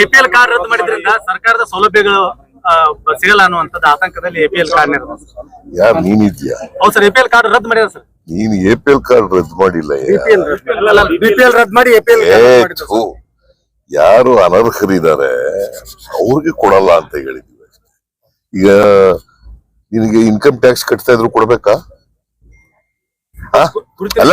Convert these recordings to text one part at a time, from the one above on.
APL card ರದ್ದು ಮಾಡಿದ್ರಿಂದ ಸರ್ಕಾರದ ಸೌಲಭ್ಯಗಳು ಸಿಗಲ್ಲ ಅನ್ನುವಂಥದ್ದು ಆತಂಕದಲ್ಲಿ ಎಪಿಎಲ್ ಕಾರ್ಡ್ ಯಾರ್ ನೀನಿದ್ಯಾ ಹೌದು ಸರ್ ಎಪಿಎಲ್ ಕಾರ್ಡ್ ರದ್ದು ಮಾಡಿದ್ರೆ ಸರ್. ನೀನ್ ಎಪಿಎಲ್ ಕಾರ್ಡ್ ರದ್ದು ಮಾಡಿಲ್ಲ ಬಿಪಿಎಲ್ ರದ್ದು ಮಾಡಿ ಎಪಿಎಲ್ ಯಾರು ಅನರ್ಹರಿದ್ದಾರೆ ಅವ್ರಿಗೆ ಕೊಡಲ್ಲ ಅಂತ ಹೇಳಿದ್ವಿ ಈಗ ನಿನಗೆ ಇನ್ಕಮ್ ಟ್ಯಾಕ್ಸ್ ಕಟ್ತಾ ಇದ್ರು ಕೊಡ್ಬೇಕಾ? ಅಲ್ಲ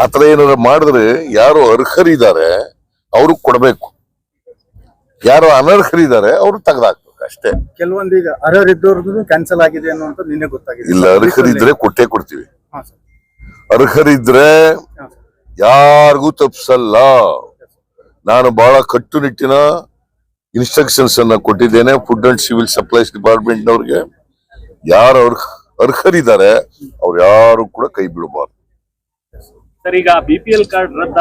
ಆ ಏನಾರ ಮಾಡಿದ್ರೆ ಯಾರು ಅರ್ಹರಿದ್ದಾರೆ ಅವ್ರಿಗೆ ಕೊಡಬೇಕು. ಯಾರು ಅನರ್ಹರಿದ್ದಾರೆ ಅವ್ರು ತೆಗ್ದಾಕ್ಬೇಕು ಅಷ್ಟೇ. ಕೆಲವೊಂದು ಈಗ ಅರ್ಹರಿದ್ದವ್ರದ್ದು ಕ್ಯಾನ್ಸಲ್ ಆಗಿದೆ ಅನ್ನುವಂತ ನಿನ್ನೆ ಗೊತ್ತಾಗಿದೆ. ಇಲ್ಲ ಅರ್ಹರಿದ್ರೆ ಕೊಟ್ಟೆ ಕೊಡ್ತೀವಿ. ಅರ್ಹರಿದ್ರೆ ಯಾರಿಗೂ ತಪ್ಸಲ್ಲ. ನಾನು ಬಹಳ ಕಟ್ಟುನಿಟ್ಟಿನ ಇನ್ಸ್ಟ್ರಕ್ಷನ್ಸ್ ಅನ್ನ ಕೊಟ್ಟಿದ್ದೇನೆ food and civil supplies department ನವ್ರಿಗೆ. ಯಾರು ಅವ್ರ ಅರ್ಹರಿದ್ದಾರೆ ಅವ್ರು ಯಾರು ಕೂಡ ಕೈ ಬಿಡಬಾರ್ದು. ಸರ್ ಈಗ ಬಿಪಿಎಲ್ ಕಾರ್ಡ್ ರದ್ದು